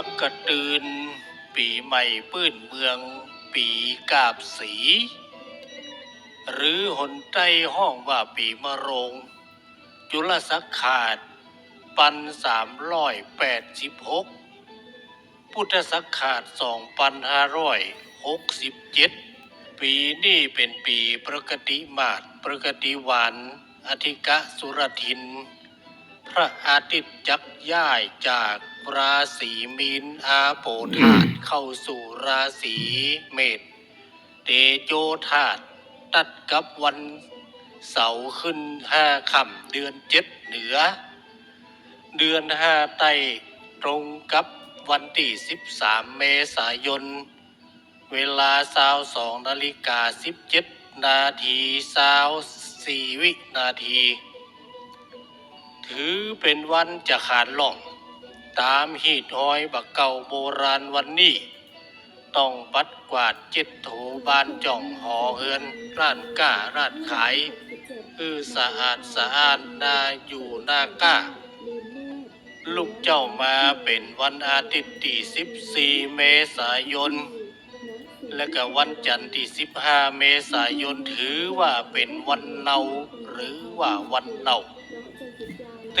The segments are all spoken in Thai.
ปักกระตืน ปีใหม่ปื้นเมือง ปีกาบสี หรือหนใต้ห้องว่าปีมะโรง จุลสักขาด ปันสามร้อยแปดสิบหกพุทธศักราชสองพันห้าร้อยหกสิบเจ็ดปีนี้เป็นปีประกติมาศประกติวันอธิกะสุรทิน พระอาทิตย์จักย้ายจากราศีมีนอาโปธาตเข้าสู่ราศีเมษเตโจธาตตัดกับวันเสาร์ขึ้นห้าค่ำเดือนเจ็ดเหนือ เดือนห้าใต้ตรงกับวันที่สิบสามเมษายน เวลาสาวสองนาฬิกาสิบเจ็ดนาทีสาวสี่วินาที ถือเป็นวันจะขาดล่อง ตามหีดหอยบักเก่าโบราณวันนี้ ต้องปัดกวาดเจ็ดถูบานจ่องหอเฮือน ร้านก้าร้านขาย คือสะอาดสะอาดนาอยู่นาก้า ลูกเจ้ามาเป็นวันอาทิตย์ที่ 14 เมษายน และก็วันจันทร์ที่ 15 เมษายนถือว่าเป็นวันเนาหรือว่าวันเนา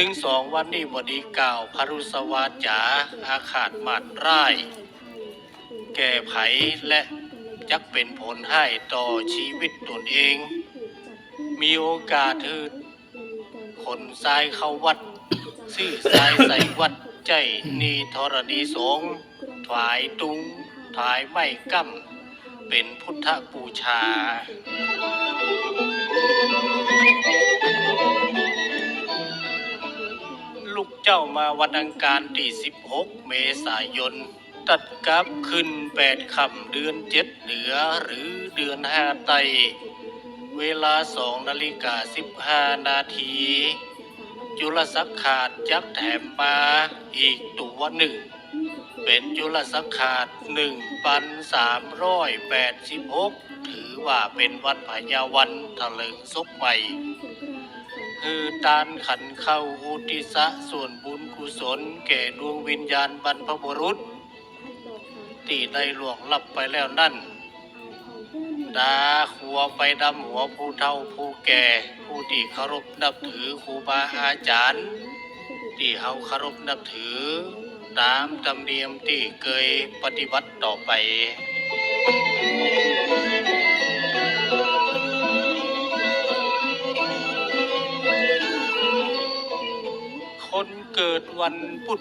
ถึงสองวันนี้บดีกล่าวพรุสวาจาอาขาดหมาดร่าย แก่ไผและจักเป็นผลให้ต่อชีวิตตนเอง มีโอกาสถือขนทรายเข้าวัด ซื้อทรายใส่วัดใจนีธรณีสงถวายตุงถายไม้กั้มเป็นพุทธบูชา ลูกเจ้ามาวันอังคารที่ 16 เมษายน ตัดกับขึ้นแปดคำเดือนเจ็ดเหนือหรือเดือนห้าไต เวลาสองนาฬิกาสิบห้านาที จุลสักขาดยักแถมมาอีกตัวหนึ่ง เป็นจุลสักขาดหนึ่งพันสามร้อยแปดสิบหกถือว่าเป็นวันพญาวันถลึงศพใหม่ คือตานขันเข้าอุติสะส่วนบุญกุศล แก่ดวงวิญญาณบรรพบุรุษที่ได้หลวงลับไปแล้วนั่น ดาขัวไปดำหัวผู้เฒ่าผู้แก่ ผู้ที่เคารพนับถือครูบาอาจารย์ ที่เขาเคารพนับถือ ตามธรรมเนียมที่เคยปฏิบัติต่อไป คนเกิดวันพุธ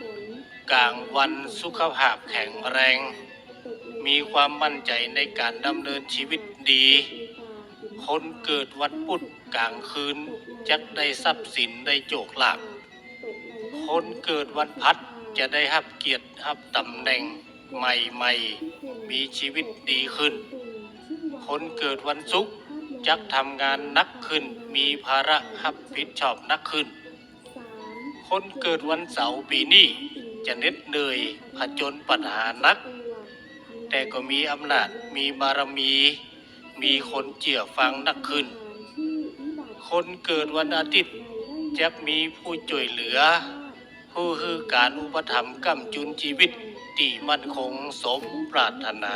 กลางวันสุขภาพแข็งแรง มีความมั่นใจในการดำเนินชีวิตดี คนเกิดวันพุธกลางคืนจักได้ทรัพย์สินได้โจกหลาภคนเกิดวันพัดจะได้รับเกียรติรับตำแหน่งใหม่ๆ มีชีวิตดีขึ้น คนเกิดวันศุกร์จักทำงานนักขึ้น มีภาระรับผิดชอบนักขึ้น คนเกิดวันเสาร์ปีนี้จะเหน็ดเหนื่อยผจญปัญหานัก แต่ก็มีอำนาจมีบารมี มีคนเจี่ยฟังนักขึ้น คนเกิดวันอาทิตย์จะมีผู้ช่วยเหลือ ผู้คือการอุปถัมภ์กำจุนชีวิตที่มั่นคงสมปรารถนา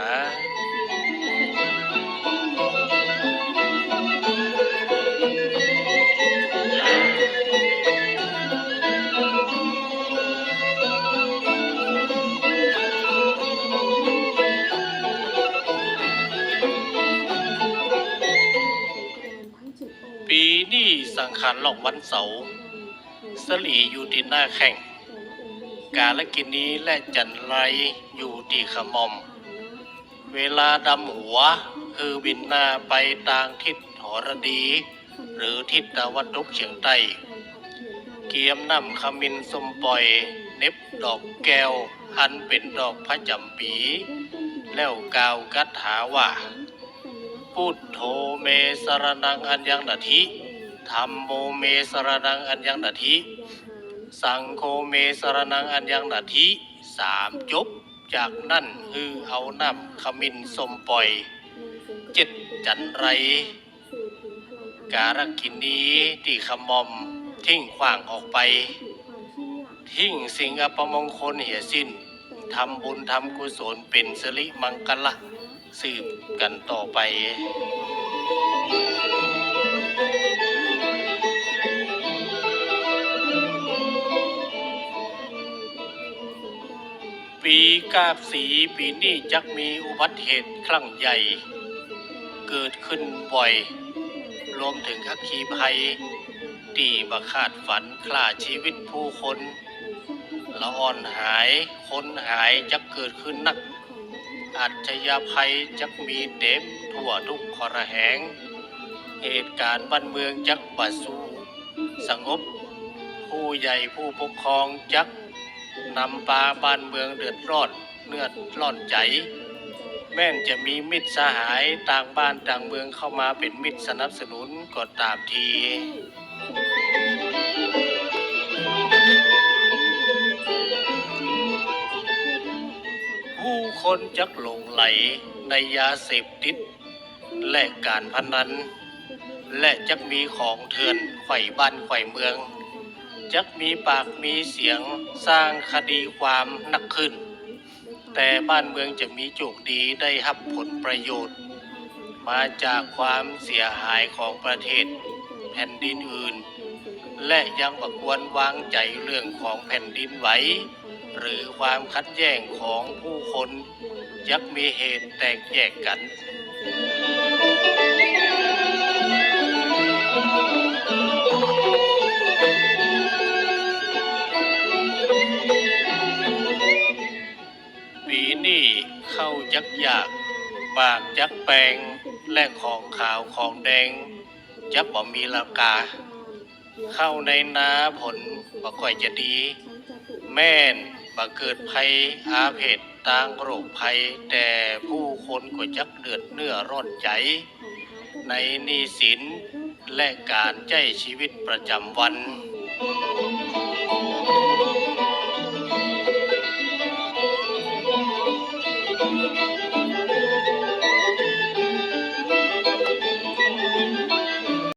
ารหลอกวันเสาร์สลีอยู่ที่หน้าแข่ง กาลกินนี้และจันไรอยู่ที่ขมอม เวลาดำหัวคือบินหน้าไปทางทิศหรดี หรือทิศตะวันตกเฉียงใต้ เกียมนำขมินสมปล่อยเน็บดอกแก้วอันเป็นดอกพระจำปี แล้วกาวกัถาว่าพุทโธเมสรนังอัญญังนาทิ ธรรมโมเมสรนังอัญญังนาทิสังโฆเมสรนังอัญญังนาทิสามจบจากนั่นคือเอาน้ำขมินสมปล่อยเจ็ดจันไร การกินนี้ที่ขมอมทิ้งขว้างออกไป ทิ้งสิ่งอัปมงคลเหียสิ้นทำบุญทำกุศลเป็นสิริมังกละสืบกันต่อไป ปีกาบสีปีนี้จักมีอุบัติเหตุครั้งใหญ่ เกิดขึ้นบ่อย รวมถึงอัคคีภัยที่มาคาดฝันคล่าชีวิตผู้คนละอ่อนหายคนหายจะเกิดขึ้นนัก อัจฉยภัยจักมีเต็มทั่วทุกขระแหง เหตุการณ์บ้านเมืองจักบาสูสงบ ผู้ใหญ่ผู้ปกครองจัก นำปาบ้านเมืองเดือดร้อนเนื้อร้อนใจ แม้นจะมีมิตรสหายต่างบ้านต่างเมืองเข้ามาเป็นมิตรสนับสนุนก็ตามทีผู้คนจักหลงไหลในยาเสพติด และการพนัน และจักมีของเถื่อนไข่บ้านไข่เมือง จักมีปากมีเสียงสร้างคดีความหนักขึ้น แต่บ้านเมืองจะมีโจกดีได้รับผลประโยชน์ มาจากความเสียหายของประเทศแผ่นดินอื่น และยังบักควรวางใจเรื่องของแผ่นดินไหวหรือความคัดแย้งของผู้คนยักมีเหตุแตกแยกกัน ยักยากบากยักแปลงและของขาวของแดง จักบ่มีราคาเข้าในนาผลบ่ค่อยจะดี แม่นบ่เกิดภัยอาเพศต่างโรคภัย แต่ผู้คนก็จักเดือดเนื้อร้อนใจ ในนีสินและการใช้ชีวิตประจำวัน